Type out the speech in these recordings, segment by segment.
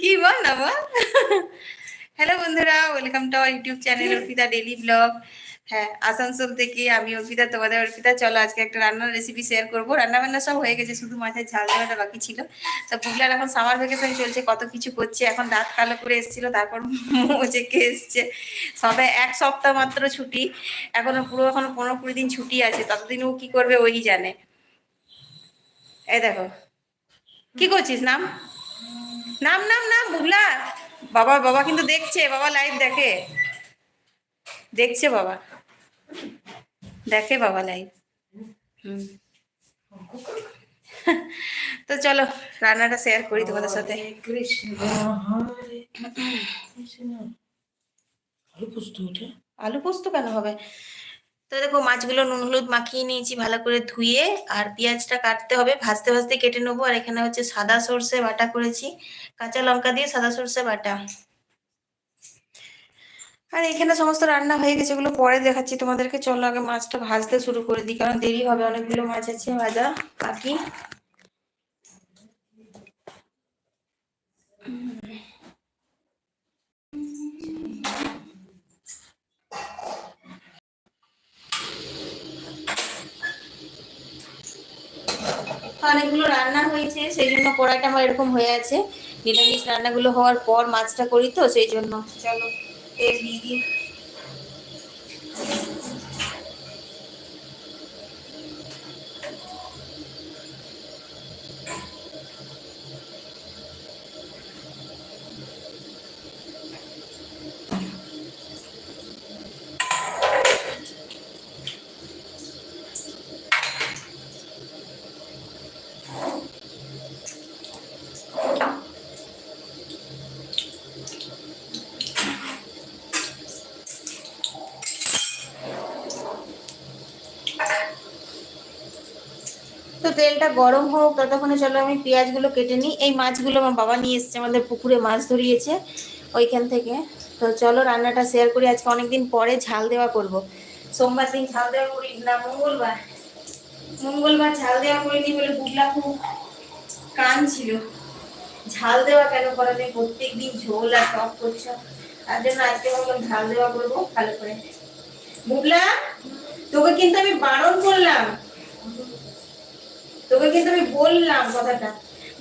কি বল না বল? হ্যালো বন্ধুরা welcome to our YouTube channel Arpita daily blog হ্যাঁ আসানসোল থেকে আমি অর্পিতা তোমাদের অর্পিতা। চলো আজকে একটা রান্নার রেসিপি শেয়ার করব। রান্না বান্না সব হয়ে গেছে শুধু মাথায় ঝাল দেওয়াটা বাকি ছিল। তো বুগলার এখন সামার ভ্যাকেশন চলছে কত কিছু করছে এখন দাঁত কালো করে এসেছিল তারপর মোজেকে এসছে। সবে এক সপ্তাহ মাত্র ছুটি এখনও পুরো এখন পনেরো কুড়ি দিন ছুটি আছে ততদিন ও কি করবে ওই জানে। এই দেখো। কি করছিস নাম? নাম নাম নাম বুগলা বাবা বাবা কিন্তু দেখছে বাবা লাইভ দেখে। দেখছে বাবা। দেখে বাবা লাইভ হুম। তো চলো রান্নাটা শেয়ার করি তোমাদের সাথে। আলু পোস্ত কেন হবে? তো দেখো মাছগুলো নুন, হলুদ মাখিয়ে নিয়েছি ভালো করে ধুয়ে, আর পেঁয়াজটা কাটতে হবে। ভাজতে ভাজতে কেটে নেব। আর এখানে হচ্ছে সাদা সর্ষে বাটা করেছি। কাঁচা লঙ্কা দিয়ে সাদা সর্ষে বাটা। আর এখানে সমস্ত রান্না হয়ে গেছে, এগুলো পরে দেখাচ্ছি তোমাদেরকে। চলো আগে মাছটা ভাজতে শুরু করে দিই, কারণ দেরি হবে। অনেকগুলো মাছ আছে, ভাজা বাকি অনেকগুলো রান্না হয়েছে, সেই জন্য কড়াইটা আমার এরকম হয়ে আছে। নিরামিষ রান্নাগুলো হওয়ার পর মাছটা করি তো, সেই জন্য। চলো, তেল দিয়ে দিই। তেলটা গরম হোক, ততক্ষণে চলো আমি পেঁয়াজগুলো কেটে নিই। এই মাছগুলো আমার বাবা নিয়ে এসেছে, আমাদের পুকুরে মাছ ধরিয়েছে ওইখান থেকে। তো চলো রান্নাটা শেয়ার করি, আজকে অনেকদিন পরে ঝাল দেওয়া করব। সোমবার দিন ঝাল দেওয়া করি না মঙ্গলবার। মঙ্গলবার ঝাল দেওয়া করিনি বলে বুগলা খুব কান ছিল। ঝাল দেওয়া কেন করাতে প্রত্যেক দিন ঝোল আর টক করছ তার জন্য আজকে ভাবলাম ঝাল দেওয়া করব, ভালো করে। বুগলা তোকে কিন্তু আমি বারণ করলাম। তোকে কিন্তু আমি বললাম কথাটা।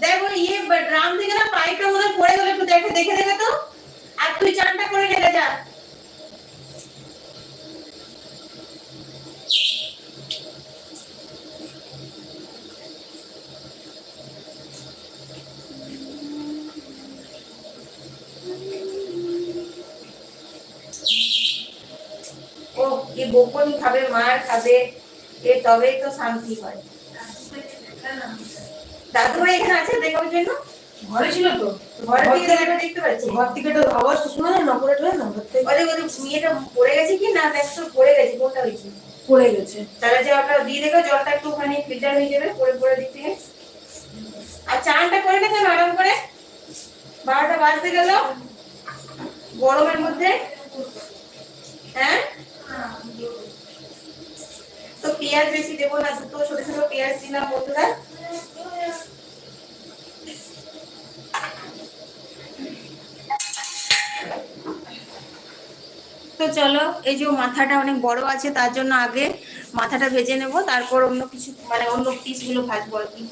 দেখো ইয়ে ড্রাম থেকে না পাইপটা মনে পড়ে গেল, একটু দেখে দেখে দেবে তো। আর তুই চানটা করে ঢেলে যা। বকুন খাবে, মার খাবে। এ তবেই তো শান্তি হয়। দাদু ভাই এখানে আছে? দেখার জন্য? ঘরে ছিল তো। ঘরে থেকে দেখতে পাচ্ছি। ঘর থেকে তো আওয়াজটা শোনা যায় না পড়ে টরে না ঘর থেকে ওদের ওদের মেয়েটা পড়ে গেছে কি? না দেখ তো পড়ে গেছে কোনটা হয়েছে? পড়ে গেছে। তাহলে জলটা দিয়ে দেবে জলটা একটু ওখানে ফিল্টার হয়ে যাবে পরে দিক থেকে আর চানটা করে নেবে আরাম করে। বারোটা বাজতে গেল। গরমের মধ্যে। হ্যাঁ? তো পেঁয়াজ বেশি দেবো না, দুটো ছোট ছোট পেঁয়াজ দিলাম বন্ধুরা। তো চলো, এই যে মাথাটা অনেক বড় আছে, তার জন্য আগে মাথাটা ভেজে নেব, তারপর অন্য কিছু মানে অন্য পিসগুলো ভাজবো আর কি।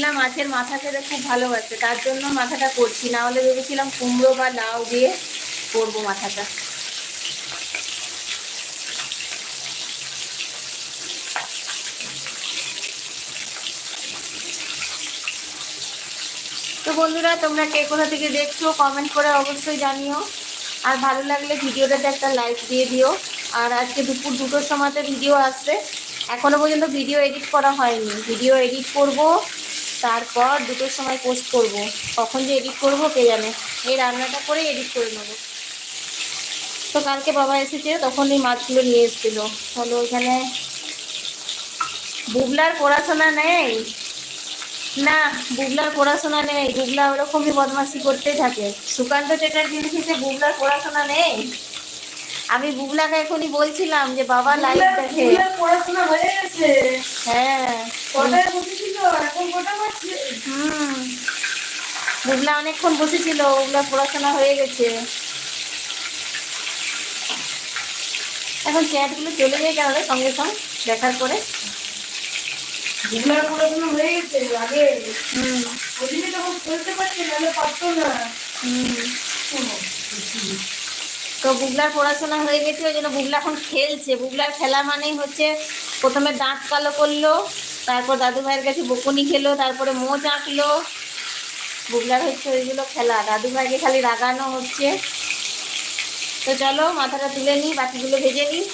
বুগলা মাছের মাথা খেতে খুব ভালোবাসে, তার জন্য মাথাটা করছি। না হলে ভেবেছিলাম কুমড়ো বা লাউ দিয়ে করব মাথাটা। তো বন্ধুরা, তোমরা কে কোথা থেকে দেখছ কমেন্ট করে অবশ্যই জানিও। আর ভালো লাগলে ভিডিওটাতে একটা লাইক দিয়ে দিও। আর আজকে দুপুর দুটোর সময়তে ভিডিও আসবে। এখনও পর্যন্ত ভিডিও এডিট করা হয়নি। ভিডিও এডিট করব। তারপর দুটোর সময় পোস্ট করব। কখন যে এডিট করব কে জানে? এই রান্নাটা করে এডিট করে নেব। তো কালকে বাবা এসেছে, তখন এই মাছগুলো নিয়ে এসেছিল। তাহলে ওইখানে বুবলার পড়াশোনা নেই? না, বুবলার পড়াশোনা নেই। বুবলা ওরকমই বদমাশি করতেই থাকে। সুকান্ত চ্যাটার্জি লিখেছে, বুবলার পড়াশোনা নেই? আমি বুবলাকে এখনই বলছিলাম যে বাবা লাইভ দেখে। পড়াশোনা হয়ে গেছে। হ্যাঁ। হুম। বুবলা অনেকক্ষণ বসেছিল বুবলার পড়াশোনা হয়ে গেছে। এখন চ্যাটগুলো চলে যায় কেন রে সঙ্গে সঙ্গে দেখার পরে। বুবলার পড়াশোনা হয়ে গেছে আগে। হুম। ওদিকে তখন খেলতে পারছে নাহলে পারতো না। হুম। তো বুগলার পড়াশোনা হয়ে গেছে, ওই জন্য বুগলা এখন খেলছে। বুগলার খেলা মানেই হচ্ছে প্রথমে দাঁত কালো করল, তারপর দাদু ভাইয়ের কাছে বকুনি খেলো, তারপরে মোচ আঁকলো। বুগলার হচ্ছে ওইগুলো খেলা দাদু ভাইকে খালি রাগানো হচ্ছে। তো চলো, মাথাটা তুলে নিই, বাকিগুলো ভেজে নিই।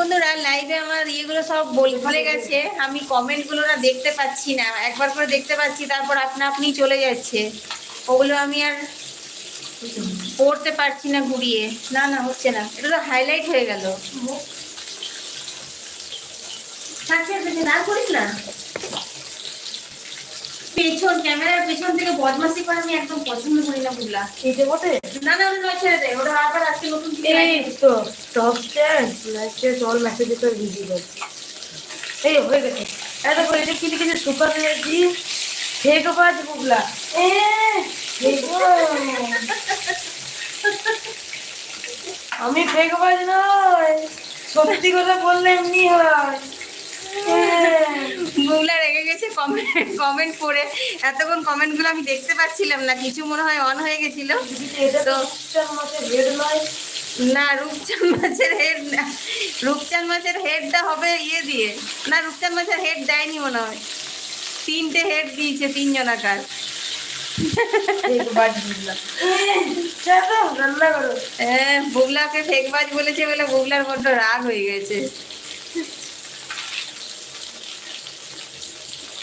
বন্ধুরা লাইভে আমার ইয়েগুলো সব বলে গেছে। আমি কমেন্টগুলো না দেখতে পাচ্ছি না। একবার করে দেখতে পাচ্ছি, তারপর আপনা আপনি চলে যাচ্ছে। ওগুলো আমি আর পড়তে পারছি না ঘুরিয়ে। না না, হচ্ছে না। এটা তো হাইলাইট হয়ে গেল। না। পেছন ক্যামেরার পেছন থেকে বদমাসি করে আমি একদম পছন্দ করি না বুঝলা এইটা বটে? না না ওটা ছেড়ে দে ওটা আবার আজকে নতুন এই তো top chat like chat all মেসেজে তো বিজি করছে এই হয়ে গেছে। এই দেখো এটা কি লিখেছে সুপার এনার্জি ফেক বাজ বুবলা। এ আমি ফেক বাজ নয় সত্যি কথা বললে এমনি হয়। হ্যাঁ। গেছে কমেন্ট কমেন্ট করে এতক্ষণ কমেন্টগুলো আমি দেখতে পাচ্ছিলাম না কিছু মনে হয় অন হয়ে গেছিল। তো না রূপচাঁদ মাছের হেড না রূপচাঁদ মাছের হেডটা হবে ইয়ে দিয়ে। না রূপচাঁদ মাছের হেড দেয়নি মনে হয়। তিনটে হেড দিয়েছে তিনজনাকার হ্যাঁ বুবলাকে ফেকবাজ বলেছে বলে বুবলার বড্ড রাগ হয়ে গেছে।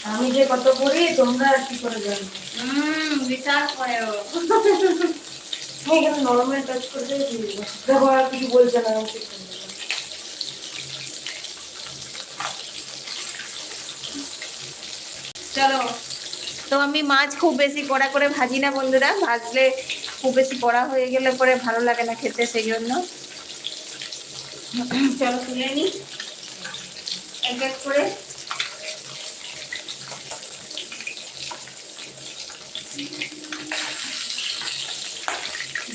আমি যে কত করি তোমরা কি করে জানো? হুম বিশাল করে এখানে নর্মাল টাচ করে দিয়েছি দেখো আর কিছু বলছে না। চলো। তো আমি মাছ খুব বেশি কড়া করে ভাজি না বন্ধুরা। ভাজলে খুব বেশি কড়া হয়ে গেলে পরে ভালো লাগে না খেতে সেই জন্য চলো তুলে নি। এক এক করে।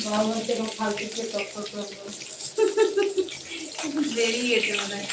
বাবা বলছে এবং ফালতু তক্কর করব। বেরিয়ে গেছে মনে হয়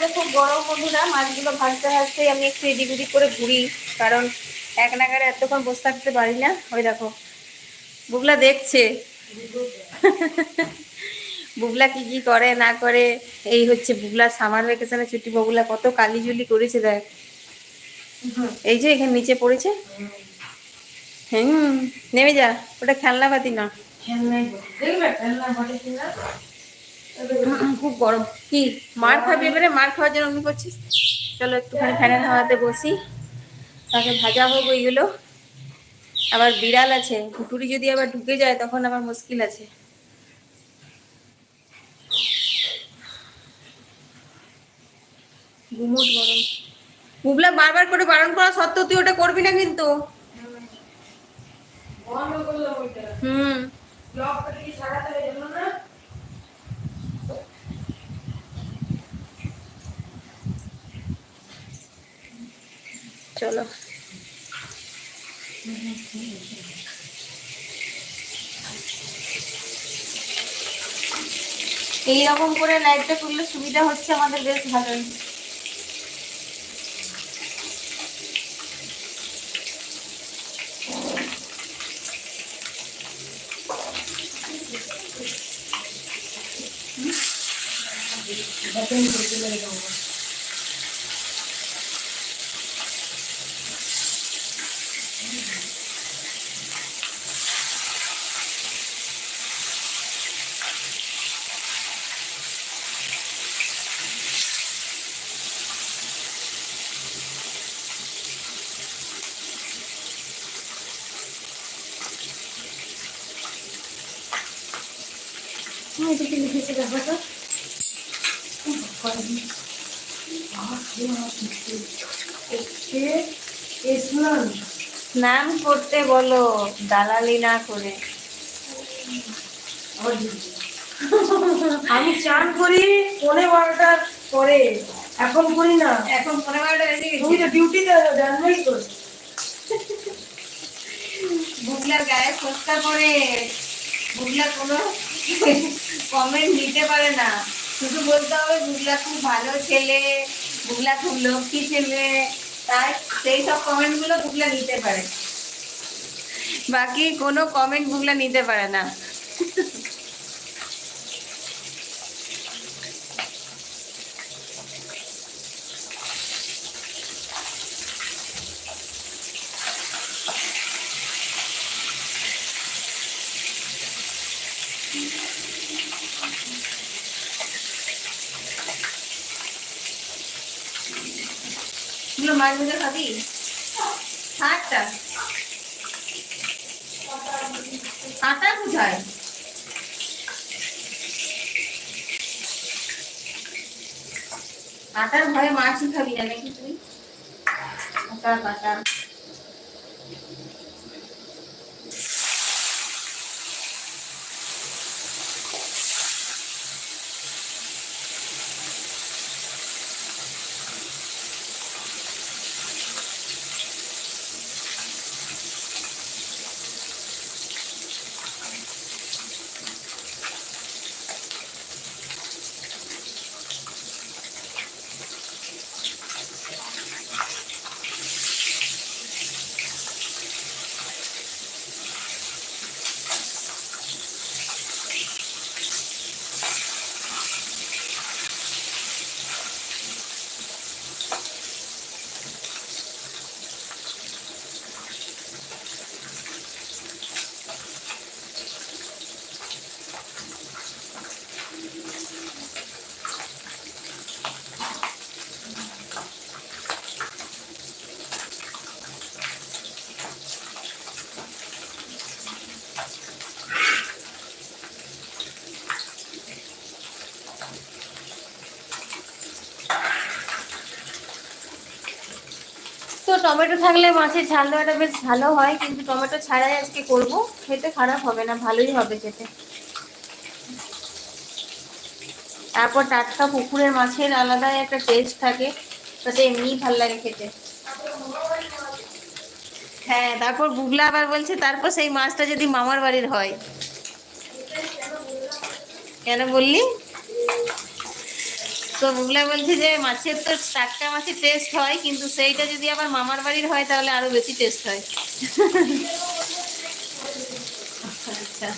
না, তা রান্নাঘরে খুব গরম বন্ধুরা মাছগুলো ভাজতে ভাজতেই আমি একটু এদিক ওদিক করে ঘুরি কারণ এক নাগারে এতক্ষণ বসে থাকতে পারি না। ওই দেখো বুবলা দেখছে। বুবলা কি কি করে না করে এই হচ্ছে বুবলা সামার ভ্যাকেশনে ছুটি বগুলা কত কালিজুলি করেছে দেখ। এই যে এখানে নিচে পড়েছে। হুম নেমে যা ওটা খেলনা পাতি না খেলনা খুব গরম। কি মার খাবি এবারে? মার খাওয়ার জন্য অমনি করছিস? চলো একটুখানি ফ্যানের হাওয়াতে বসি। তাকে ভাজা হোক ওইগুলো। আবার বিড়াল আছে ভুটুরি যদি আবার ঢুকে যায় তখন আবার মুশকিল আছে। গুমোট গরম। বারবার করে বারণ করা সত্ত্বেও তুই ওটা করবি না কিন্তু। হুম লকটা কি সারাতে হবে জানো না? চলো। এইরকম করে লাইটটা করলে সুবিধা হচ্ছে আমাদের বেশ ভালোই বাটন করতে লাগে দেবো। তুমি লিখেছে ব্যাপারটা? স্নান করতে বলো দালালি না করে। আমি চান করি পনেরো বারোটার পরে এখন করি না। এখন পনেরো বারোটা বেজে তুমি তো ডিউটিতে জানবেই তো। বুগলার গায়ে ফসকা করে বুগলা কোনো কমেন্ট দিতে পারে না। শুধু বলতে হবে বুগলা খুব ভালো ছেলে বুগলা খুব লক্ষ্মী ছেলে, তাই সেই সব কমেন্টগুলো বুগলা নিতে পারে। বাকি কোনো কমেন্ট বুগলা নিতে পারে না। এগুলো মাছ খাবি? আটটা। আটা কোথায়? আটার ভয়ে মাছই খাবি না নাকি তুই? আটা কাটা তো টমেটো থাকলে মাছের ঝাল দেওয়াটা বেশ ভালো হয়, কিন্তু টমেটো ছাড়াই আজকে করব। খেতে খারাপ হবে না, ভালোই হবে খেতে। তারপর টাটকা পুকুরের মাছের আলাদাই একটা টেস্ট থাকে, তাতে এমনিই ভালো লাগে খেতে। হ্যাঁ তারপর বুগলা আবার বলছে, তারপর সেই মাছটা যদি মামার বাড়ির হয়। কেন বললি? তো মুগলা বলছে যে মাছের তো টাটকা মাছের টেস্ট হয়, কিন্তু সেইটা যদি আবার মামার বাড়ির হয় তাহলে আরও বেশি টেস্ট হয়। আচ্ছা।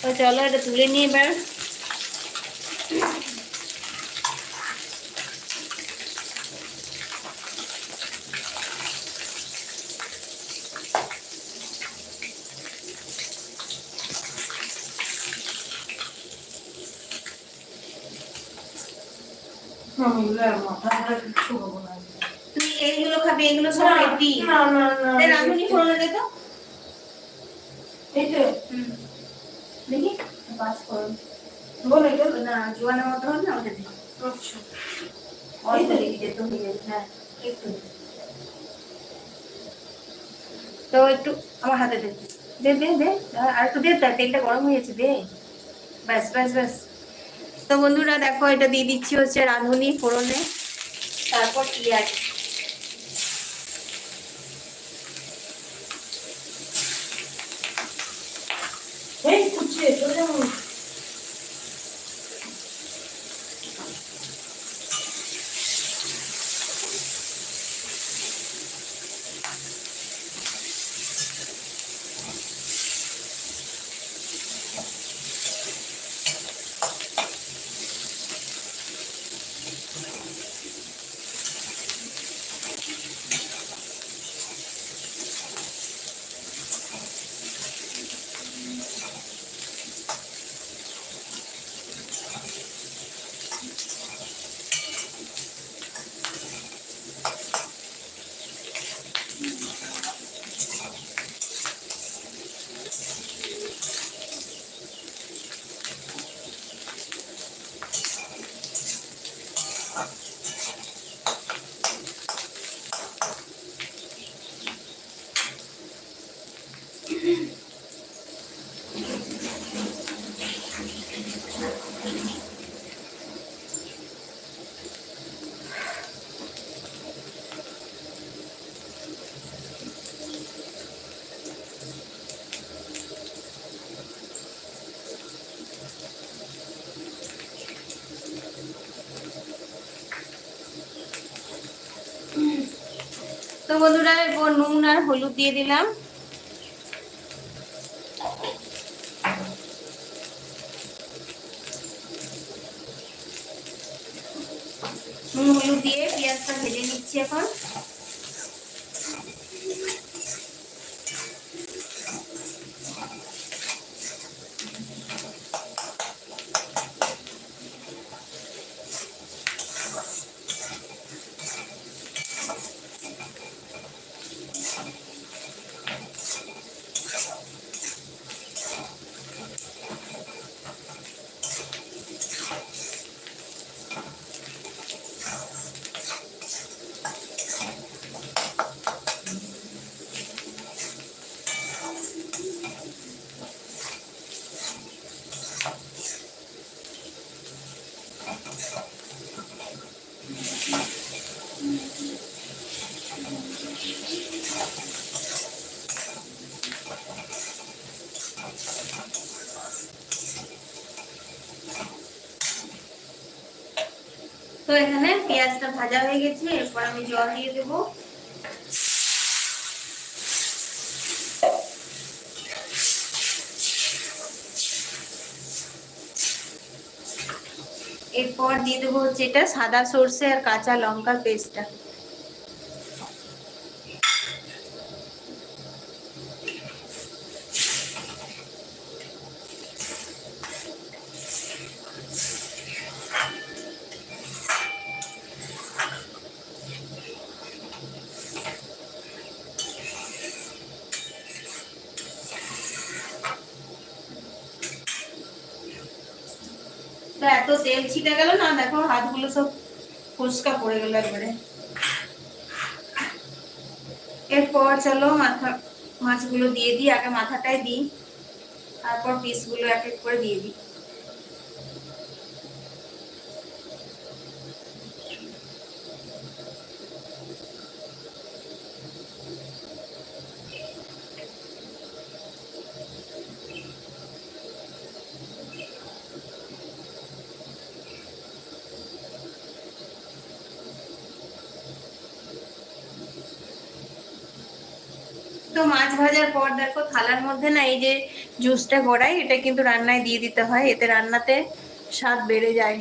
তো চলো এটা তুলে নিয়ে এবার না বুবলা মাথা ধরে কিচ্ছু হব না এইগুলো এগুলো সব দে তো দেখি না জোয়ানের হবে না ওটা তো হয়ে একটু তো একটু আমার হাতে দে। দে দে দে। আর একটু দে, তেলটা গরম হয়ে গেছে, দে। ব্যাস ব্যাস ব্যাস। তো বন্ধুরা দেখো এটা দিয়ে দিচ্ছি হচ্ছে রাঁধুনি ফোড়নে তারপর পেঁয়াজ। বন্ধুরা এরপর নুন আর হলুদ দিয়ে দিলাম নুন হলুদ দিয়ে পেঁয়াজটা ভেজে নিচ্ছি এখন তো এখানে পেঁয়াজটা ভাজা হয়ে গেছে, এরপর আমি জল দিয়ে দেবো। এরপর দিয়ে দেবো হচ্ছে এটা সাদা সর্ষে আর কাঁচা লঙ্কার পেস্টটা। এত তেল ছিটে গেল না, দেখো হাতগুলো সব ফুসকা পড়ে গেল একবারে। এরপর চলো মাথা, মাছগুলো দিয়ে দিই, আগে মাথাটাই দিই, তারপর পিসগুলো এক এক করে দিয়ে দিই। তো মাছ ভাজার পর দেখো থালার মধ্যে না এই যে জুসটা গড়াই, এটা কিন্তু রান্নায় দিয়ে দিতে হয়। এতে রান্নাতে স্বাদ বেড়ে যায়।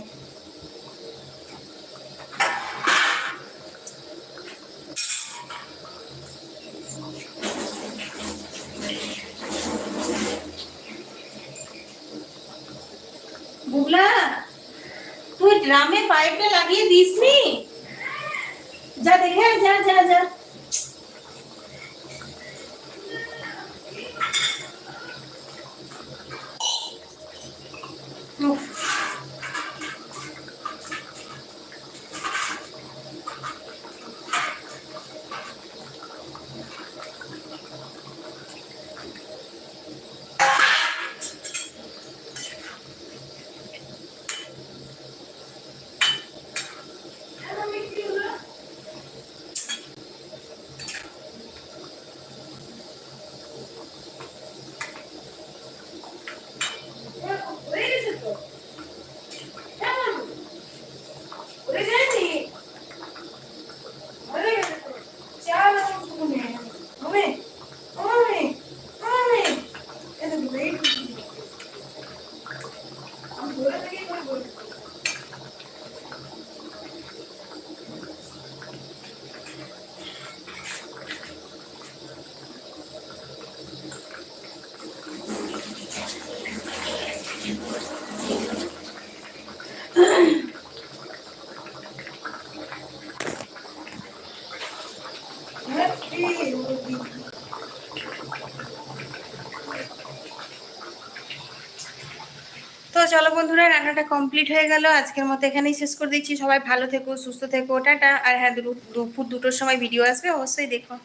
Thank you. রান্নাটা কমপ্লিট হয়ে গেল। আজকের মতো এখানেই শেষ করে দিচ্ছি। সবাই ভালো থেকো, সুস্থ থেকো। টাটা। আর হ্যাঁ দুপুর দুটোর সময় ভিডিও আসবে, অবশ্যই দেখো।